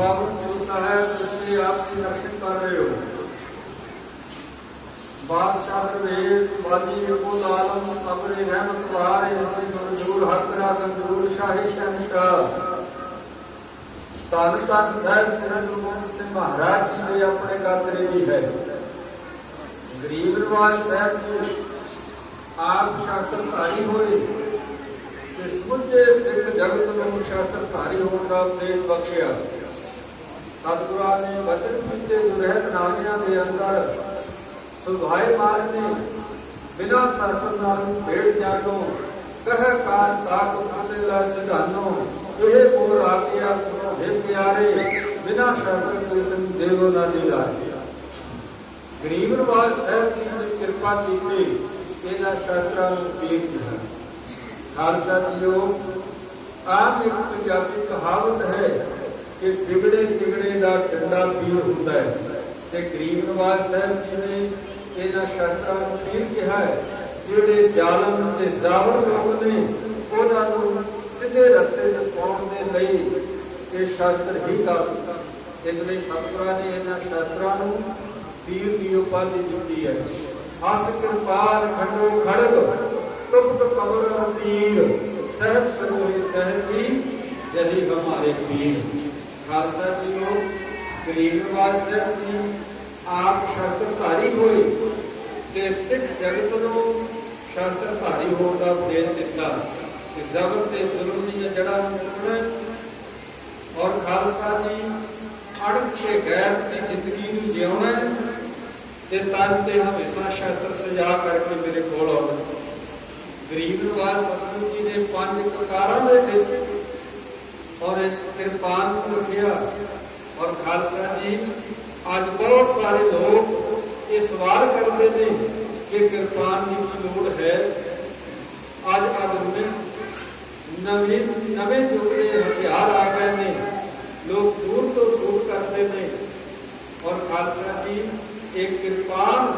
ਪਾਵਨ ਸੁਰਤਾ ਹੈ, ਤੁਸੀਂ ਆਪ ਦੀ ਰਖਣ ਕਰ ਰਹੇ ਹੋ। ਬਾਦਸ਼ਾਹ ਦਰਵੇਸ਼ ਵਾਲੀ ਅਬੁਲ ਆਲਮ ਅਮਰੇ ਰਹਿਮਤ ਵਾਰੇ ਅਸੀਂ ਮਨਜ਼ੂਰ ਹੱਕ ਰਾ ਗੰਦੂਰ ਸ਼ਾਹੀ ਸ਼ਹਿਨਸ਼ਾਹ। ਤਨ ਤਨ ਸਾਹਿਬ ਸਿਰਜ ਮੁਹੰਮਦ ਸਿੰਘ ਮਹਾਰਾਜ ਜੀ ਦੇ ਆਪਣੇ ਗਾਤਰੇ ਦੀ ਹੈ। ਗਰੀਬ ਨਿਵਾਜ ਸਾਹਿਬ ਜੀ, ਆਪ ਸ਼ਾਸਤਰਧਾਰੀ ਹੋਏ ਤੇ ਸਮੁੱਚੇ ਸਿੱਖ ਜਗਤ ਨੂੰ ਸ਼ਾਸਤਰਧਾਰੀ ਹੋਣ ਦਾ ਉਪਦੇਸ਼ ਬਖਸ਼ਿਆ। ਸਤਿਗੁਰਾਂ ਨੇ ਬਚਨ ਕੀਤੇ ਦੁਰਹਿਤ ਨਾਮਿਆਂ ਦੇ ਅੰਦਰ। ਸੁਭਾਏ ਮਾਰ ਨੇ ਬਿਨਾ ਸਰਪਤ ਨਾਲ ਭੇੜ ਜਾਗੋ ਕਹ ਕਾਰ ਤਾਕ ਫੁੱਲੇ ਲਾ ਸਿਧਾਨੋ। ਇਹ ਬੋਲ ਆਗਿਆ ਸੁਣੋ ਹੈ ਪਿਆਰੇ, ਬਿਨਾ ਸ਼ਰਤ ਕੇ ਸੰਗ ਦੇਵੋ ਨਾ ਦਿਲਾ ਗਰੀਬ ਨਿਵਾਜ ਸਾਹਿਬ ਜੀ ਨੇ ਕਿਰਪਾ ਕੀਤੀ, ਇਹਨਾਂ ਸ਼ਾਸਤਰਾਂ ਨੂੰ ਪੀਰ ਕੀਤਾ ਖਾਲਸਾ ਜੀਓ ਆਮ ਇੱਕ ਪੰਜਾਬੀ ਕਹਾਵਤ ਹੈ ਕਿ ਵਿਗੜੇ ਵਿਗੜੇ ਦਾ ਡੰਡਾ ਪੀਰ ਹੁੰਦਾ ਹੈ ਤੇ ਗਰੀਬ ਨਿਵਾਜ ਸਾਹਿਬ ਜੀ ਨੇ ਇਹਨਾਂ ਸ਼ਾਸਤਰਾਂ ਨੂੰ ਪੀਰ ਕਿਹਾ ਹੈ। ਜਿਹੜੇ ਜ਼ਾਲਮ ਤੇ ਜ਼ਾਬਰ ਲੋਕ ਨੇ, ਉਹਨਾਂ ਨੂੰ ਸਿੱਧੇ ਰਸਤੇ ਤੇ ਪਾਉਣ ਦੇ ਲਈ ਇਹ ਸ਼ਾਸਤਰ ਹੀ ਕਾਫੀ ਇਸ ਲਈ ਸਤਿਗੁਰਾਂ ਨੇ ਇਹਨਾਂ ਸ਼ਸਤਰਾਂ ਨੂੰ ਪੀਰ ਦੀ ਉਪਾਧੀ ਦਿੱਤੀ ਹੈ। ਹਸ ਕਿਰਪਾਲ, ਖੰਡੋ ਖੜਗ ਤੁਪਤ ਕਬਰ ਤੀਰ ਸਹਿਬ ਸਰੋਹੀ ਸਹਿਬੀ ਜਹੀ ਹਮਾਰੇ ਪੀਰ। ਖਾਲਸਾ ਜੀਓ, ਗਰੀਬ ਨਿਵਾਜ ਸਾਹਿਬ ਜੀ, ਆਪ ਸ਼ਾਸਤਰਧਾਰੀ ਹੋਏ ਤੇ ਸਿੱਖ ਜਗਤ ਨੂੰ ਸ਼ਾਸਤਰਧਾਰੀ ਹੋਣ ਦਾ ਉਪਦੇਸ਼ ਦਿੱਤਾ ਕਿ ਜ਼ਬਰ ਤੇ ਜ਼ੁਲਮ ਦੀਆਂ ਜੜ੍ਹਾਂ ਨੂੰ ਤੋੜਨਾ ਔਰ ਖਾਲਸਾ ਜੀ ਅੜਕ ਤੇ ਗੈਰ ਦੀ ਜ਼ਿੰਦਗੀ ਨੂੰ ਜਿਉਣਾ ਤੇ ਤਨ ਤੇ ਹਮੇਸ਼ਾ ਸ਼ਸਤਰ ਸਜਾ ਕਰਕੇ ਮੇਰੇ ਕੋਲ ਆਉਣਾ। ਗਰੀਬ ਨਿਵਾਜ ਸਤਿਗੁਰੂ ਜੀ ਨੇ ਪੰਜ ਕਕਾਰਾਂ ਦੇ ਵਿੱਚ ਔਰ ਕਿਰਪਾਨ ਨੂੰ ਰੱਖਿਆ। ਔਰ ਖਾਲਸਾ ਜੀ, ਅੱਜ ਬਹੁਤ ਸਾਰੇ ਲੋਕ ਇਹ ਸਵਾਲ ਕਰਦੇ ਨੇ ਕਿ ਕਿਰਪਾਨ ਦੀ ਕੀ ਲੋੜ ਹੈ। ਅੱਜ ਆਧੁਨਿਕ ਨਵੇਂ ਨਵੇਂ ਯੁੱਗ ਦੇ ਹਥਿਆਰ ਆ ਗਏ ਨੇ। ਲੋਕ ਦੂਰ ਤੋਂ ਦੂਰ ਕਰਦੇ ਨੇ। ਔਰ ਖਾਲਸਾ ਜੀ, ਇਹ ਕਿਰਪਾਨ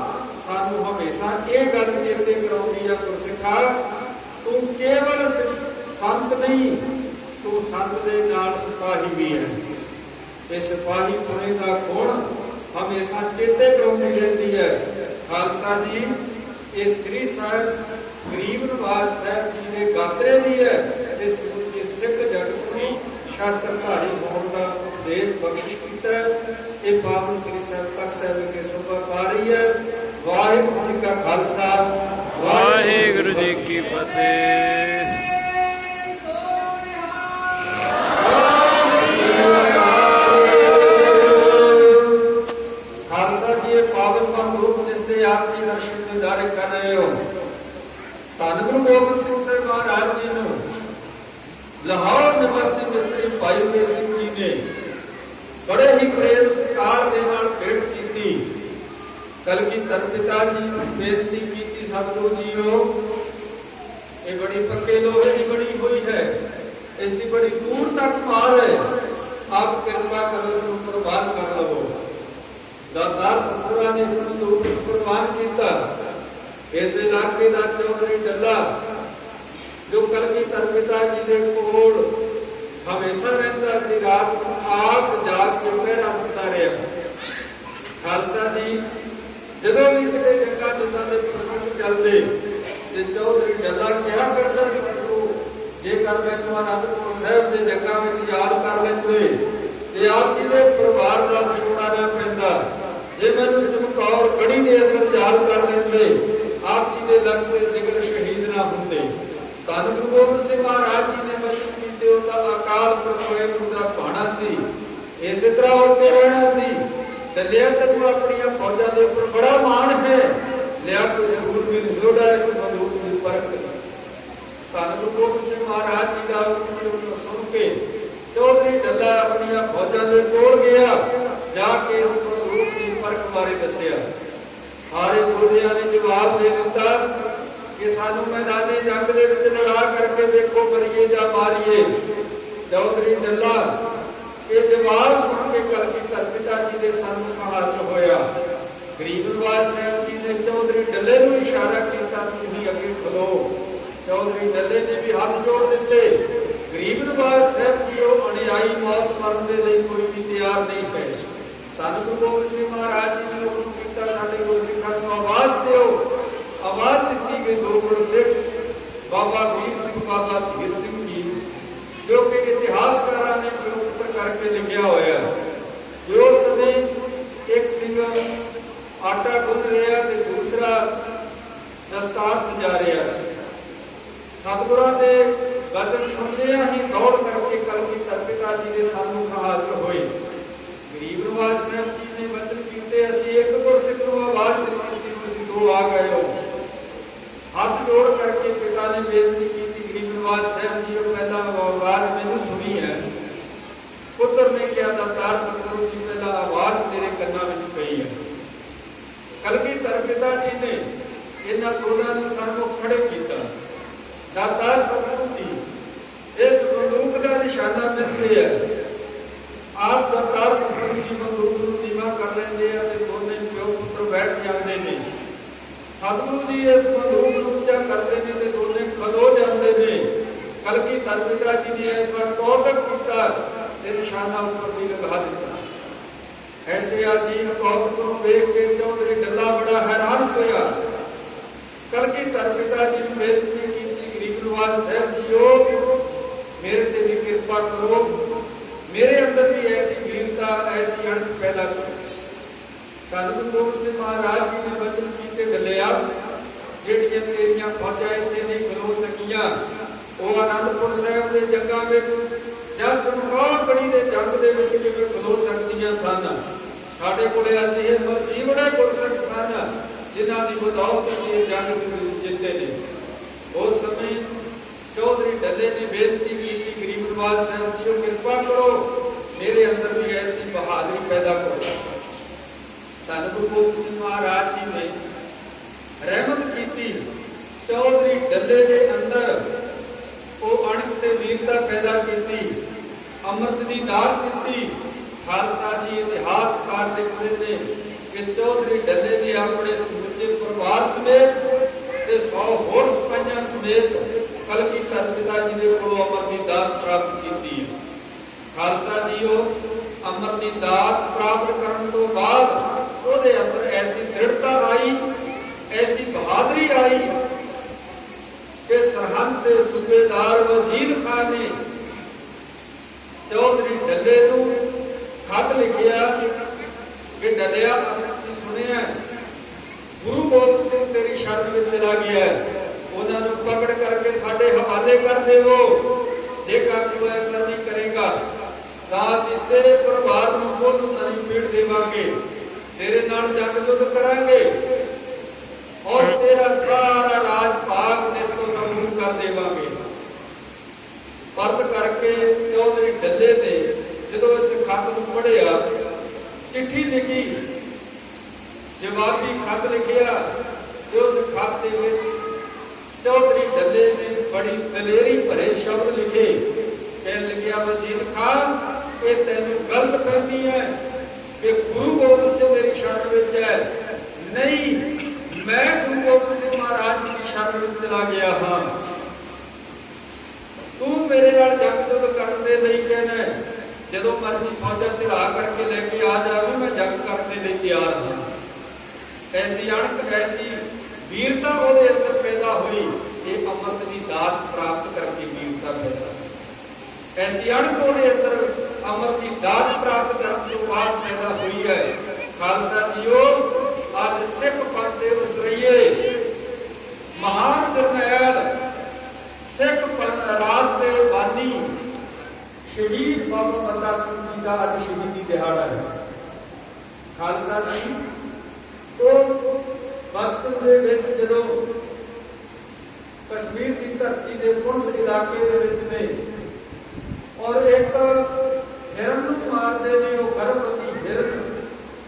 ਸਾਨੂੰ ਹਮੇਸ਼ਾ ਇਹ ਗੱਲ ਚੇਤੇ ਕਰਾਉਂਦੀ ਆ, ਗੁਰਸਿੱਖਾ, ਤੂੰ ਕੇਵਲ ਸੰਤ ਨਹੀਂ ਤੂੰ ਸੰਤ ਦੇ ਨਾਲ ਸਿਪਾਹੀ ਵੀ ਹੈ। ਤੇ ਸਿਪਾਹੀ ਪੁਣੇ ਦਾ ਗੁਣ ਹਮੇਸ਼ਾ ਚੇਤੇ ਕਰਾਉਂਦੀ ਰਹਿੰਦੀ ਹੈ। ਖਾਲਸਾ ਜੀ, ਇਹ ਸ੍ਰੀ ਸਾਹਿਬ ਗਰੀਬ ਨਿਵਾਜ ਸਾਹਿਬ ਜੀ ਦੇ ਗਾਤਰੇ ਦੀ ਹੈ ਤੇ ਸਮੁੱਚੇ ਸਿੱਖ ਜਗਤ ਨੂੰ ਸ਼ਾਸਤਰਧਾਰੀ ਹੋਣ ਦਾ ਉਪਦੇਸ਼ ਬਖਸ਼ਿਸ਼ ਕੀਤਾ ਇਹ ਪਾਵਨ ਸ੍ਰੀ ਸਾਹਿਬ ਤਖਤ ਸਾਹਿਬ ਵਿਖੇ ਸੋਭਾ ਪਾ ਰਹੀ ਹੈ। ਵਾਹਿਗੁਰੂ ਜੀ ਕਾ ਖਾਲਸਾ, ਵਾਹਿਗੁਰੂ ਜੀ ਕੀ ਫਤਿਹ। ਦੀ ਬੜੀ ਦੂਰ ਤੱਕ ਮਾਰ ਹੈ ਆਪ ਕਿਰਪਾ ਕਰੋ ਇਸ ਨੂੰ ਕੁਰਬਾਨ ਕਰ ਲਵੋ। ਦਾਤਾਰ ਸਤਿਗੁਰਾਂ ਨੇ ਇਸ ਨੂੰ ਦੂਰ ਕੁਰਬਾਨ ਕੀਤਾ। ਇਸ ਇਲਾਕੇ ਦਾ ਚੌਧਰੀ ਡੱਲਾ, ਜੋ ਕਲਗੀਧਰ ਪਿਤਾ ਜੀ ਦੇ ਕੋਲ ਹਮੇਸ਼ਾ ਰਹਿੰਦਾ ਸੀ, ਰਾਤ ਨੂੰ ਆਪ ਜਾ ਕੇ ਪਹਿਰਾ ਦਿੱਤਾ ਰਿਹਾ। ਖਾਲਸਾ ਜੀ, ਜਦੋਂ ਵੀ ਕਿਤੇ ਜੱਗਾ ਜੁੱਦਾਂ ਦੇ ਪ੍ਰਸੰਗ ਚੱਲਦੇ ਤੇ ਚੌਧਰੀ ਡੱਲਾ ਕਿਹਾ ਕਰਦਾ ਸੀ? ਸਤਿਗੁਰੂ ਜੇਕਰ ਮੈਨੂੰ ਅਨੰਦਪੁਰ ਸਾਹਿਬ ਦੇ ਜੱਗਾ ਵਿੱਚ ਯਾਦ ਕਰ ਲੈਂਦੇ, ਤੇ ਆਪ ਜੀ ਦੇ ਪਰਿਵਾਰ ਦਾ ਵਿਛੋੜਾ ਨਾ ਪੈਂਦਾ ਜੇ ਮੈਨੂੰ ਚਮਕੌਰ ਗੜੀ ਦੇ ਅੰਦਰ ਯਾਦ ਕਰ ਲੈਂਦੇ, ਆਪ ਜੀ ਦੇ ਲੱਗ ਤੇ ਜਿਗਰ ਸ਼ਹੀਦ ਨਾ ਹੁੰਦੇ। ਧੰਨ ਗੁਰੂ ਗੋਬਿੰਦ ਸਿੰਘ ਮਹਾਰਾਜ ਜੀ ਨੇ ਬਚਨ ਕੀਤੇ ਉਹਦਾ ਅਕਾਲ ਪੁਰਖ ਹੋਏ ਗੁਰੂ ਭਾਣਾ ਸੀ। ਇਸੇ ਤਰ੍ਹਾਂ ਹੋ ਕੇ ਰਹਿਣਾ ਸੀ। ਤੇ ਲਿਆ ਤੈਨੂੰ ਆਪਣੀਆਂ ਫੌਜਾਂ ਦੇ ਉੱਪਰ ਬੜਾ ਮਾਣ ਹੈ। ਲਿਆ ਕੋਈ ਸੂਰਬੀਰ ਜ਼ੋੜਾ ਇਸ ਬੰਦੂਕ ਦੀ ਪਰਖ ਧੰਨ ਗੁਰੂ ਗੋਬਿੰਦ ਸਿੰਘ ਮਹਾਰਾਜ ਜੀ ਦਾ ਹੁਕਮ ਸੁਣ ਕੇ ਚੌਧਰੀ ਡੱਲਾ ਆਪਣੀਆਂ ਫੌਜਾਂ ਦੇ ਕੋਲ ਗਿਆ ਜਾ ਕੇ ਇਸ ਬੰਦੂਕ ਦੀ ਪਰਖ ਬਾਰੇ ਦੱਸਿਆ ਸਾਰੇ ਫੌਜੀਆਂ ਨੇ ਜਵਾਬ ਦੇ ਦਿੱਤਾ ਕਿ ਸਾਨੂੰ ਮੈਦਾਨੇ ਜੰਗ ਦੇ ਵਿੱਚ ਲੜਾ ਕਰਕੇ ਦੇਖੋ ਮਰੀਏ ਜਾਂ ਮਾਰੀਏ ਚੌਧਰੀ ਡੱਲਾ ਇਹ ਜਵਾਬ ਸੁਣ ਕੇ ਕਲਗੀਧਰ ਪਿਤਾ ਜੀ ਦੇ ਸਾਹਮਣੇ ਹਾਜ਼ਰ ਹੋਇਆ ਗਰੀਬ ਨਿਵਾਜ ਸਾਹਿਬ ਜੀ ਨੇ ਚੌਧਰੀ ਡੱਲੇ ਨੂੰ ਇਸ਼ਾਰਾ ਕੀਤਾ ਤੁਸੀਂ ਅੱਗੇ ਖਲੋ ਚੌਧਰੀ ਡੱਲੇ ਨੇ ਵੀ ਹੱਥ ਜੋੜ ਦਿੱਤੇ ਗਰੀਬ ਨਿਵਾਜ ਸਾਹਿਬ ਜੀ ਉਹ ਅਣਿਆਈ ਸਦਾਈ ਮੌਤ ਦੇ ਲਈ ਕੋਈ ਵੀ ਤਿਆਰ ਨਹੀਂ ਹੈ ਧੰਨ ਗੁਰੂ ਗੋਬਿੰਦ ਸਿੰਘ ਮਹਾਰਾਜ ਜੀ ਨੇ ਹੁਕਮ ਕੀਤਾ, ਸਾਡੇ ਗੁਰਸਿੱਖਾਂ ਨੂੰ ਆਵਾਜ਼ ਦਿਓ। ਆਵਾਜ਼ ਦਿੱਤੀ ਗਈ ਦੋ ਗੁਰਸਿੱਖ ਬਾਬਾ ਵੀਰ ਸਿੰਘ, ਬਾਬਾ ਵੀਰ ਸਿੰਘ ਜੀ। ਜੋ ਕਿ ਇਤਿਹਾਸਕਾਰਾਂ ਨੇ ਪ੍ਰਯੁਕਤ ਕਰਕੇ ਲਿਖਿਆ ਹੋਇਆ ਹੈ ਜੋ ਸਮੇਂ ਇੱਕ ਸਿੰਘ ਆਟਾ ਗੁੰਨ ਰਿਹਾ ਤੇ ਦੂਸਰਾ ਦਸਤਾਰ ਸਜਾ ਰਿਹਾ ਸਤਿਗੁਰਾਂ ਦੇ ਵਚਨ ਸੁਣਦਿਆਂ ਹੀ ਦੌੜ Аллилуйя! ਕਿਰਪਾ ਕਰੋ ਮੇਰੇ ਅੰਦਰ ਵੀ ਐਸੀ ਵੀਰਤਾ, ਐਸੀ ਅਣਖ ਪੈਦਾ ਕਰੋ ਧੰਨ ਗੁਰੂ ਸਿੰਘ ਮਹਾਰਾਜ ਜੀ ਨੇ ਬਚਨ ਕੀਤੇ ਡੱਲਿਆ ਜਿਹੜੀਆਂ ਤੇਰੀਆਂ ਫੌਜਾਂ ਇੱਥੇ ਨਹੀਂ ਖਲੋ ਸਕੀਆਂ, ਉਹ ਆਨੰਦਪੁਰ ਸਾਹਿਬ ਦੇ ਜੰਗਾਂ ਵਿੱਚ ਜਦ ਚਮਕੌਰ ਬਣੀ ਦੇ ਜੰਗ ਦੇ ਵਿੱਚ ਕਿਵੇਂ ਖਲੋ ਸਕਦੀਆਂ ਸਨ? ਸਾਡੇ ਕੋਲੇ ਅੱਜ ਇਹ ਮਰਜ਼ੀ ਬੜੇ ਗੁਰਸਿੱਖ ਸਨ, ਜਿਨ੍ਹਾਂ ਦੀ ਬਦੌਲਤ ਅਸੀਂ ਜੰਗ ਦੇ ਵਿੱਚ ਜਿੱਤੇ ਨੇ। ਉਸ ਸਮੇਂ ਚੌਧਰੀ ਡੱਲੇ ਨੇ ਬੇਨਤੀ ਕੀਤੀ ਸਾਹਿਬ ਜੀ ਕਿਰਪਾ ਕਰੋ, ਮੇਰੇ ਅੰਦਰ ਵੀ ਐਸੀ ਬਹਾਦਰੀ ਪੈਦਾ ਕਰੋ। ਧੰਨ ਗੁਰੂ ਗੋਬਿੰਦ ਸਿੰਘ ਮਹਾਰਾਜ ਜੀ ਨੇ ਰਹਿਮਤ ਕੀਤੀ, ਚੌਧਰੀ ਡੱਲੇ ਦੇ ਅੰਦਰ ਉਹ ਅਣਖ ਤੇ ਵੀਰਤਾ ਪੈਦਾ ਕੀਤੀ, ਅੰਮ੍ਰਿਤ ਦੀ ਦਾਤ ਦਿੱਤੀ, ਖਾਲਸਾ ਜੀ ਇਤਿਹਾਸਕਾਰ ਲਿਖਦੇ ਨੇ ਕਿ ਚੌਧਰੀ ਡੱਲੇ ਨੇ ਆਪਣੇ ਸਮੁੱਚੇ ਪਰਿਵਾਰ ਸਮੇਤ ਤੇ 100 ਹੋਰ ਸਿਪਾਹੀਆਂ ਸਮੇਤ ਕਲਗੀ ਪਿਤਾ ਜੀ ਦੇ ਕੋਲੋਂ ਦੀ ਦਾਤ ਪ੍ਰਾਪਤ ਕੀਤੀ ਹੈ। ਖਾਲਸਾ ਜੀ ਉਹ ਅਮਰ ਦੀ ਦਾਤ ਪ੍ਰਾਪਤ ਕਰਨ ਤੋਂ ਬਾਅਦ ਉਹਦੇ ਅੰਦਰ ਐਸੀ ਦ੍ਰਿੜਤਾ ਆਈ, ਐਸੀ ਬਹਾਦਰੀ ਆਈ ਕਿ ਸਰਹੰਦ ਦੇ ਸੂਬੇਦਾਰ ਵਜ਼ੀਰ ਖਾਨ ਨੇ ਚੌਧਰੀ ਡੱਲੇ ਨੂੰ ਖਤ ਲਿਖਿਆ ਕਿ ਡੱਲਿਆ ਅਸੀਂ ਸੁਣਿਆ ਗੁਰੂ ਗੋਬਿੰਦ ਸਿੰਘ ਤੇਰੀ ਸ਼ਰਨ ਵਿੱਚ ਚਲਾ ਗਿਆ ਉਹਨਾਂ ਨੂੰ ਪਕੜ ਕਰਕੇ ਸਾਡੇ ਹਵਾਲੇ ਕਰ ਦੇਵੋ ਜੇਕਰ ਤੂੰ ਐਸਾ ਨਹੀਂ ਕਰੇਗਾ ਤਾਂ ਅਸੀਂ ਤੇਰੇ ਪਰਿਵਾਰ ਨੂੰ ਕੋਲ ਨਹੀਂ ਪੀੜ ਦੇਵਾਂਗੇ। ਤੇਰੇ ਨਾਲ ਜੰਗ ਯੁੱਧ ਕਰਾਂਗੇ। ਔਰ ਤੇਰਾ ਸਾਰਾ ਰਾਜ ਭਾਗ ਨਿਸਤੋਂ ਨਮੂਨ ਕਰ ਦੇਵਾਂਗੇ। ਪਰਤ ਕਰਕੇ ਚੌਧਰੀ ਡੱਲੇ ਨੇ ਜਦੋਂ ਇਸ ਖੱਤ ਨੂੰ ਪੜ੍ਹਿਆ, ਚਿੱਠੀ ਲਿਖੀ, ਜਵਾਬੀ ਖਤ ਲਿਖਿਆ ਤੇ ਉਸ ਖੱਤ ਦੇ ਵਿੱਚ ਚੌਧਰੀ ਡੱਲੇ ਨੇ ਬੜੀ ਦਲੇਰੀ ਭਰੇ ਸ਼ਬਦ ਲਿਖੇ। ਕਹਿਣ ਲੱਗਿਆ ਵਜ਼ੀਰ ਖਾਨ ਇਹ ਤੈਨੂੰ ਗਲਤ ਫਹਿਮੀ ਹੈ ਕਿ ਗੁਰੂ ਗੋਬਿੰਦ ਸਿੰਘ ਮੇਰੀ ਸ਼ਰਨ ਵਿੱਚ ਹੈ। ਨਹੀਂ, ਮੈਂ ਗੁਰੂ ਗੋਬਿੰਦ ਸਿੰਘ ਮਹਾਰਾਜ ਦੀ ਸ਼ਰਨ ਵਿੱਚ ਚਲਾ ਗਿਆ ਹਾਂ। ਤੂੰ ਮੇਰੇ ਨਾਲ ਜੰਗ ਜੁੱਧ ਕਰਨ ਦੇ ਲਈ ਕਹਿਣਾ ਜਦੋਂ ਮਰਜ਼ੀ ਫੌਜਾਂ ਚੜਾ ਕਰਕੇ ਲੈ ਕੇ ਆ ਜਾਵੇ ਮੈਂ ਜੰਗ ਕਰਨ ਦੇ ਲਈ ਤਿਆਰ ਹਾਂ। ਐਸੀ ਅਣਖ, ਐਸੀ ਵੀਰਤਾ ਉਹਦੇ ਅੰਦਰ ਪੈਦਾ ਹੋਈ, ਇਹ ਅੰਮ੍ਰਿਤ ਦੀ ਦਾਤ ਪ੍ਰਾਪਤ ਕਰਕੇ ਵੀਰਤਾ ਪੈਦਾ ਹੋਈ। ਐਸੀ ਅਣਖ ਉਹਦੇ ਅੰਦਰ ਅੰਮ੍ਰਿਤ ਦੀ ਦਾਤ ਪ੍ਰਾਪਤ ਕਰਨ ਤੋਂ ਬਾਅਦ ਪੈਦਾ ਹੋਈ ਹੈ ਖਾਲਸਾ ਜੀਓ ਅੱਜ ਸਿੱਖ ਪੰਥ ਦੇ ਉਸਰਈਏ ਮਹਾਨ ਜਰਨੈਲ ਸਿੱਖ ਪੰਥ ਰਾਜ ਦੇ ਬਾਨੀ ਸ਼ਹੀਦ ਬਾਬਾ ਬੰਦਾ ਸਿੰਘ ਜੀ ਦਾ ਅੱਜ ਸ਼ਹੀਦੀ ਦਿਹਾੜਾ ਹੈ ਖਾਲਸਾ ਜੀ ਉਹ ਵਕਤ ਦੇ ਵਿੱਚ ਜਦੋਂ ਕਸ਼ਮੀਰ ਦੀ ਧਰਤੀ ਦੇ ਪੁੰਛ ਇਲਾਕੇ ਦੇ ਵਿੱਚ ਨੇ ਔਰ ਇੱਕ ਹਿਰਨ ਨੂੰ ਮਾਰਦੇ ਨੇ ਉਹ ਗਰਭਵਤੀ ਹਿਰਨ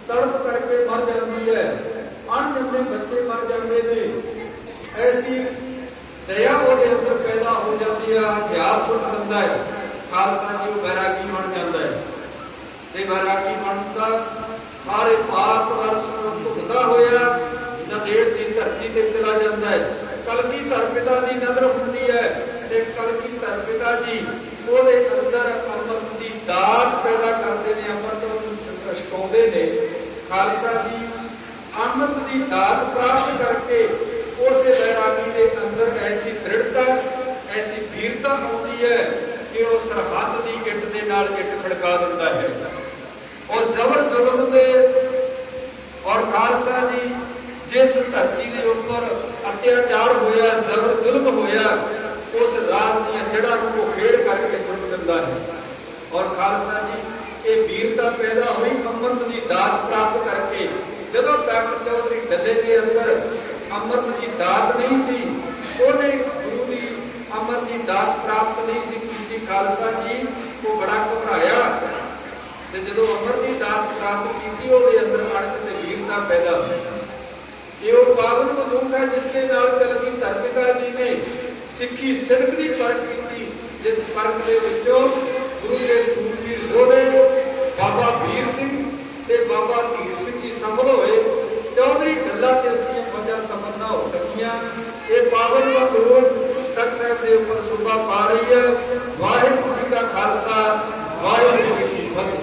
ਤੜਪ ਕਰਕੇ ਮਰ ਜਾਂਦੀ ਹੈ ਅਣਜੰਮੇ ਬੱਚੇ ਮਰ ਜਾਂਦੇ ਨੇ ਐਸੀ ਦਇਆ ਉਹਦੇ ਅੰਦਰ ਪੈਦਾ ਹੋ ਜਾਂਦੀ ਹੈ ਹਥਿਆਰ ਸੁੱਟ ਦਿੰਦਾ ਹੈ ਖਾਲਸਾ ਜੀ ਉਹ ਬੈਰਾਗੀ ਬਣ ਜਾਂਦਾ ਹੈ ਤੇ ਬੈਰਾਗੀ ਬਣਦਾ ਸਾਰੇ ਭਾਰਤ ਵਰਸ਼ ਨੂੰ ਭੁਗਦਾ ਹੋਇਆ ਨਦੇੜ ਦੀ ਧਰਤੀ ਤੇ ਚਲਾ ਜਾਂਦਾ ਹੈ। ਕਲਗੀ ਧਰਪਿਤਾ ਦੀ ਨਜ਼ਰ ਹੁੰਦੀ ਹੈ ਤੇ ਕਲਗੀ ਪਿਤਾ ਜੀ ਉਹਦੇ ਅੰਦਰ ਅੰਮ੍ਰਿਤ ਦੀ ਖਾਲਸਾ ਜੀ ਅੰਮ੍ਰਿਤ ਦੀ ਦਾਤ ਪ੍ਰਾਪਤ ਕਰਕੇ ਉਸੇ ਬੈਰਾਗੀ ਦੇ ਅੰਦਰ ਐਸੀ ਦ੍ਰਿੜਤਾ ਐਸੀ ਵੀਰਤਾ ਆਉਂਦੀ ਹੈ ਕਿ ਉਹ ਸਰਹੱਦ ਦੀ ਇੱਟ ਦੇ ਨਾਲ ਇੱਟ ਖੜਕਾ ਦਿੰਦਾ ਹੈ ਉਹ ਜ਼ਬਰ ਜ਼ੁਲਮ ਦੇ ਔਰ ਖਾਲਸਾ ਜੀ ਜਿਸ ਧਰਤੀ ਦੇ ਉੱਪਰ ਅਤਿਆਚਾਰ ਹੋਇਆ ਜ਼ਬਰ ਜ਼ੁਲਮ ਹੋਇਆ ਉਸ ਰਾਜ ਦੀਆਂ ਜੜ੍ਹਾਂ ਨੂੰ ਉਹ ਖੇੜ ਕਰਕੇ ਚੁੱਕ ਦਿੰਦਾ ਹੈ ਔਰ ਖਾਲਸਾ ਜੀ ਇਹ ਵੀਰਤਾ ਪੈਦਾ ਹੋਈ ਅੰਮ੍ਰਿਤ ਦੀ ਦਾਤ ਪ੍ਰਾਪਤ ਕਰਕੇ ਜਦੋਂ ਤੱਕ ਚੌਧਰੀ ਡੱਲੇ ਦੇ ਅੰਦਰ ਅੰਮ੍ਰਿਤ ਦੀ ਦਾਤ ਨਹੀਂ ਸੀ। ਉਹਨੇ ਗੁਰੂ ਦੀ ਅੰਮ੍ਰਿਤ ਦੀ ਦਾਤ ਪ੍ਰਾਪਤ ਨਹੀਂ ਸੀ ਕੀਤੀ। ਖਾਲਸਾ ਜੀ ਉਹ ਬੜਾ ਘਬਰਾਇਆ। ਤੇ ਜਦੋਂ ਅਮਰ ਦੀ ਦਾਤ ਪ੍ਰਾਪਤ ਕੀਤੀ, ਉਹਦੇ ਅੰਦਰ ਅਣਖ ਤੇ ਵੀਰਤਾ ਪੈਦਾ ਹੋਈ। ਇਹ ਉਹ ਪਾਵਨ ਮਦੂਕ ਹੈ, ਜਿਸ ਦੇ ਨਾਲ ਕਲਮੀ ਧਰਮਿਕਾ ਜੀ ਨੇ ਸਿੱਖੀ ਸਿਦਕ ਦੀ ਪਰਖ ਕੀਤੀ, ਜਿਸ ਪਰਖ ਦੇ ਵਿੱਚੋਂ ਗੁਰੂ ਦੇ ਸੂਰਬੀਰ ਜ਼ੋੜੇ ਬਾਬਾ ਵੀਰ ਸਿੰਘ ਤੇ ਬਾਬਾ ਧੀਰ ਸਿੰਘ ਜੀ ਸੰਭਲ ਹੋਏ ਚੌਧਰੀ ਡੱਲਾ ਤੇ ਉਸ ਦੀਆਂ ਪੰਜਾਂ ਸੰਬੰਧਾਂ ਹੋ ਸਕੀਆਂ ਇਹ ਪਾਵਨ ਮਦੂਕ ਤਖਤ ਸਾਹਿਬ ਦੇ ਉੱਪਰ ਸੁਭਾ ਪਾ ਰਹੀ ਹੈ। ਵਾਹਿਗੁਰੂ ਜੀ ਦਾ ਖਾਲਸਾ, ਵਾਹਿਗੁਰੂ ਜੀ ਕੀ ਫਤਿਹ।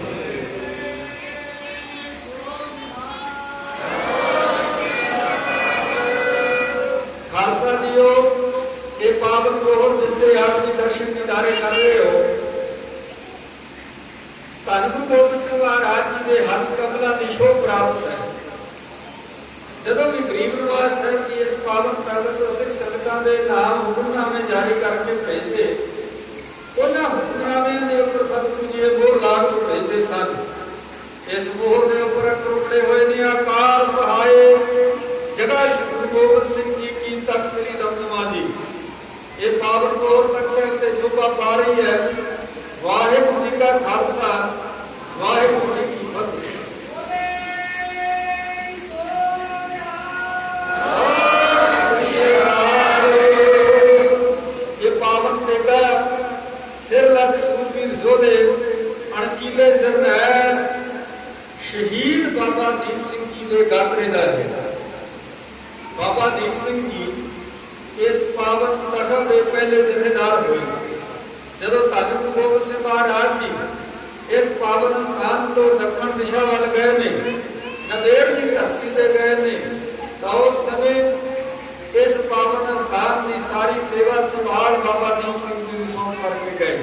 ਖਾਲਸਾ ਜੀਓ, ਇਹ ਪਾਵਨ ਮੋਹਰ ਜਿਸ ਤੇ ਆਪ ਜੀ ਦਰਸ਼ਨ ਦੀਦਾਰੇ ਕਰ ਰਹੇ ਹੋ, ਧੰਨ ਗੁਰੂ ਗੋਬਿੰਦ ਸਿੰਘ ਮਹਾਰਾਜ ਜੀ ਦੇ ਹੱਥ ਕਮਲਾਂ ਦੀ ਸ਼ੋਭ ਪ੍ਰਾਪਤ ਹੈ। ਜਦੋਂ ਵੀ ਗਰੀਬ ਨਿਵਾਸ ਸਾਹਿਬ ਜੀ ਇਸ ਪਾਵਨ ਤਖਤ ਤੋਂ ਸਿੱਖ ਸੰਗਤਾਂ ਦੇ ਨਾਮ ਜਾਰੀ ਕਰਕੇ ਭੇਜਦੇ। ਉਹਨਾਂ ਹੁਕਮਨਾਮਿਆਂ ਦੇ ਉੱਪਰ ਸਤਿਗੁਰੂ ਜੀ ਇਹ ਮੋਹਰ ਲਾ ਕੇ ਭੇਜਦੇ ਸਨ। ਇਸ ਮੋਹਰ ਦੇ ਉੱਪਰ ਅੱਖਰ ਉਕੜੇ ਹੋਏ ਨੇ ਆਕਾਰ, ਸਹਾਏ ਜਗਾ ਗੁਰੂ ਗੋਬਿੰਦ ਸਿੰਘ ਜੀ ਕੀ ਤਖਤ ਸ੍ਰੀ ਦਮਦਮਾ ਜੀ। ਇਹ ਪਾਵਨ ਮੋਹਰ ਤਖਤ ਸਾਹਿਬ ਤੇ ਸ਼ੋਭਾ ਪਾ ਰਹੀ ਹੈ। ਵਾਹਿਗੁਰੂ ਜੀ ਕਾ ਖਾਲਸਾ ਤਖਤ ਦੇ ਪਹਿਲੇ ਜਥੇਦਾਰ ਹੋਏ ਜਦੋਂ ਧੰਨ ਗੁਰੂ ਗੋਬਿੰਦ ਸਿੰਘ ਮਹਾਰਾਜ ਜੀ ਇਸ ਪਾਵਨ ਸਥਾਨ ਤੋਂ ਦੱਖਣ ਦਿਸ਼ਾ ਵੱਲ ਗਏ ਨੇ, ਨੰਦੇੜ ਦੀ ਧਰਤੀ ਤੇ ਗਏ ਨੇ, ਤਾਂ ਉਸ ਸਮੇਂ ਇਸ ਪਾਵਨ ਸਥਾਨ ਦੀ ਸਾਰੀ ਸੇਵਾ ਸੰਭਾਲ ਬਾਬਾ ਦੀਪ ਸਿੰਘ ਜੀ ਨੂੰ ਸੌਂਪ ਕਰਕੇ ਗਏ।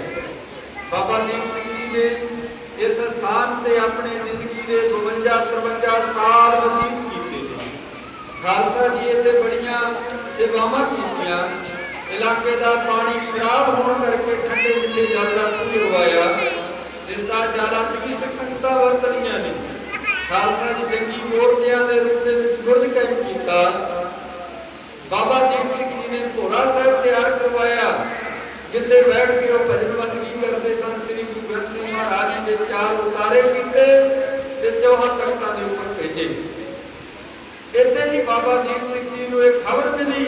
ਬਾਬਾ ਦੀਪ ਸਿੰਘ ਜੀ ਨੇ ਇਸ ਸਥਾਨ ਤੇ ਆਪਣੀ ਜ਼ਿੰਦਗੀ ਦੇ 52 53 ਸਾਲ ਬਤੀਤ ਕੀਤੇ ਖਾਲਸਾ ਜੀ ਇੱਥੇ ਬੜੀਆਂ ਸੇਵਾਵਾਂ ਕੀਤੀਆਂ। ਇਲਾਕੇ ਦਾ ਪਾਣੀ ਖਰਾਬ ਹੋਣ ਕਰਕੇ ਠੰਡੇ ਮਿੱਠੇ ਜਲ ਦਾ ਖੂਹ ਲਗਵਾਇਆ ਜਿਸ ਦਾ ਜਾਲਾ ਵੀ ਸੰਗਤਾਂ ਵਰਤਣੀਆਂ ਨੇ। ਖਾਲਸਾ ਜੀ ਜੰਗੀ ਮੋਰਚਿਆਂ ਦੇ ਰੂਪ ਦੇ ਵਿੱਚ ਗੁਰਜ ਕੈਂਪ ਕੀਤਾ। ਬਾਬਾ ਦੀਪ ਸਿੰਘ ਜੀ ਨੇ ਧੋਰਾ ਸਾਹਿਬ ਤਿਆਰ ਕਰਵਾਇਆ। ਜਿੱਥੇ ਬੈਠ ਕੇ ਉਹ ਭਜਨ ਬੰਦਗੀ ਕਰਦੇ ਸਨ। ਸ੍ਰੀ ਗੁਰੂ ਗ੍ਰੰਥ ਸਾਹਿਬ ਮਹਾਰਾਜ ਜੀ ਦੇ ਚਾਰ ਉਤਾਰੇ ਕੀਤੇ ਤੇ ਚੌਹਾਂ ਤਖਤਾਂ ਦੇ ਉੱਪਰ ਭੇਜੇ। ਇੱਥੇ ਹੀ ਬਾਬਾ ਦੀਪ ਸਿੰਘ ਜੀ ਨੂੰ ਇਹ ਖਬਰ ਮਿਲੀ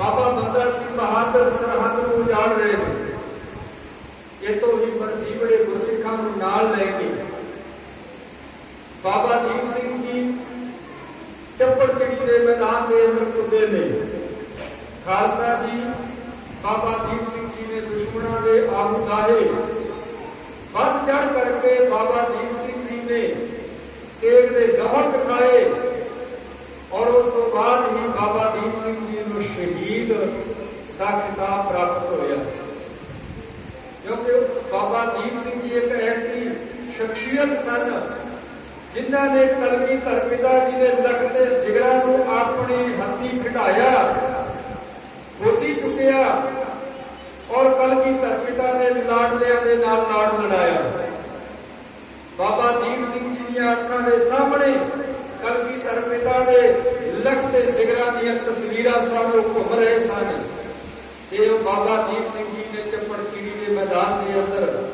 ਬਾਬਾ ਬੰਦਾ ਸਿੰਘ ਬਹਾਦਰ ਸਰਹੱਦ ਨੂੰ ਉਜਾੜ ਰਹੇ ਨੇ ਇਹ ਤੋਂ ਹੀ ਮਰਜ਼ੀ ਬੜੇ ਗੁਰਸਿੱਖਾਂ ਨੂੰ ਨਾਲ ਲੈ ਕੇ ਬਾਬਾ ਦੀਪ ਸਿੰਘ ਜੀ ਚੱਪੜ ਚਿੜੀ ਦੇ ਮੈਦਾਨ ਦੇ ਅੰਦਰ ਕੁੱਦੇ ਨੇ ਖਾਲਸਾ ਜੀ ਬਾਬਾ ਦੀਪ ਸਿੰਘ ਜੀ ਨੇ ਦੁਸ਼ਮਣਾਂ ਦੇ ਆਹੂ ਲਾਹੇ ਵੱਧ ਚੜ ਕਰਕੇ ਬਾਬਾ ਦੀਪ ਸਿੰਘ ਜੀ ਨੇ ਤੇਗ ਦੇ ਜ਼ਹਰ ਟਕਾਏ ਔਰ ਉਸ ਤੋਂ ਬਾਅਦ ਹੀ ਬਾਬਾ ਦੀਪ ਸਿੰਘ ਜੀ ਨੂੰ ਸ਼ਹੀਦ ਦਾ ਖਿਤਾਬ ਪ੍ਰਾਪਤ ਹੋਇਆ ਕਿਉਂਕਿ ਬਾਬਾ ਦੀਪ ਸਿੰਘ ਜੀ ਇੱਕ ਐਸੀ ਸ਼ਖਸੀਅਤ ਸਨ ਜਿਨ੍ਹਾਂ ਨੇ ਕਲਗੀ ਧਰ ਪਿਤਾ ਜੀ ਦੇ ਲਖਤੇ ਜਿਗਰਾਂ ਨੂੰ ਆਪਣੇ ਹੱਥੀ ਖਿਡਾਇਆ ਗੋਦੀ ਚੁੱਕਿਆ ਔਰ ਕਲਗੀ ਧਰ ਪਿਤਾ ਨੇ ਲਾਡਲਿਆਂ ਦੇ ਨਾਲ ਲਾੜ ਲੜਾਇਆ ਬਾਬਾ ਦੀਪ ਸਿੰਘ ਜੀ ਦੀਆਂ ਅੱਖਾਂ ਦੇ ਸਾਹਮਣੇ ਕਲਗੀ ਧਰ ਪਿਤਾ ਦੇ ਲਖਤੇ ਜਿਗਰਾਂ ਦੀਆਂ ਤਸਵੀਰਾਂ ਸਨ ਉਹ ਘੁੰਮ ਰਹੇ ਸਨ ਤੇ ਉਹ ਬਾਬਾ ਦੀਪ ਸਿੰਘ ਜੀ ਨੇ ਚੱਪੜ ਦੇ ਮੈਦਾਨ ਦੇ ਅੰਦਰ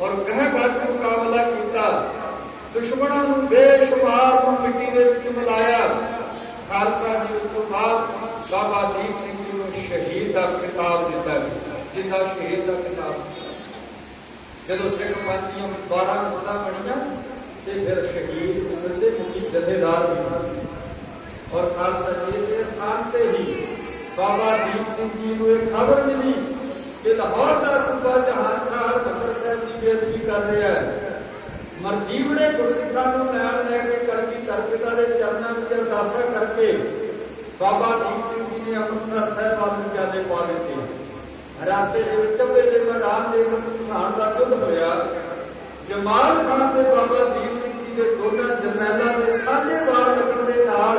ਔਰ ਗਹਿ ਗੱਜ ਮੁਕਾਬਲਾ ਕੀਤਾ। ਦੁਸ਼ਮਣਾਂ ਨੂੰ ਬੇਸ਼ੁਮਾਰ ਨੂੰ ਮਿੱਟੀ ਦੇ ਵਿੱਚ ਮਿਲਾਇਆ। ਖਾਲਸਾ ਜੀ ਉਸ ਤੋਂ ਬਾਅਦ ਬਾਬਾ ਦੀਪ ਸਿੰਘ ਜੀ ਨੂੰ ਸ਼ਹੀਦ ਦਾ ਖਿਤਾਬ ਦਿੱਤਾ ਗਿਆ। ਜਿੰਦਾ ਸ਼ਹੀਦ ਦਾ ਖਿਤਾਬ ਜਦੋਂ ਸਿੱਖ ਪੰਥ ਦੀਆਂ 12 ਮਿਸਲਾਂ ਬਣੀਆਂ ਤੇ ਫਿਰ ਸ਼ਹੀਦ ਮਿਸਲ ਮੁਖੀ ਜਥੇਦਾਰ ਵੀ ਔਰ ਖਾਲਸਾ ਜੀ ਇਸੇ ਸਥਾਨ ਤੇ ਹੀ ਬਾਬਾ ਦੀਪ ਸਿੰਘ ਜੀ ਨੂੰ ਇਹ ਖਬਰ ਮਿਲੀ ਕਿ ਲਾਹੌਰ ਦਾ ਸੂਬਾ ਜਹਾਨ ਖਾਨ ਹਰਿਮੰਦਰ ਸਾਹਿਬ ਦੀ ਬੇਅਦਬੀ ਕਰ ਰਿਹਾ ਹੈ। ਮਰਜੀਵੜੇ ਗੁਰਸਿੱਖਾਂ ਨੂੰ ਨਾਲ ਲੈ ਕੇ ਕਲਗੀ ਪਿਤਾ ਦੇ ਚਰਨਾਂ ਵਿੱਚ ਅਰਦਾਸਾਂ ਕਰਕੇ ਬਾਬਾ ਦੀਪ ਸਿੰਘ ਜੀ ਨੇ ਅੰਮ੍ਰਿਤਸਰ ਸਾਹਿਬ ਵੱਲ ਨੂੰ ਚਾਲੇ ਪਾ ਦਿੱਤੇ। ਰਸਤੇ ਦੇ ਵਿੱਚ ਚੱਬੇ ਦੇ ਮੈਦਾਨ ਦੇ ਵਿੱਚ ਕਿਸਾਨ ਦਾ ਯੁੱਧ ਹੋਇਆ। ਜਮਾਲ ਖਾਨ ਤੇ ਬਾਬਾ ਦੀਪ ਸਿੰਘ ਜੀ ਦੇ ਦੋਨਾਂ ਜਰਨੈਲਾਂ ਦੇ ਸਾਂਝੇ ਵਾਰ ਲੱਗਣ ਦੇ ਨਾਲ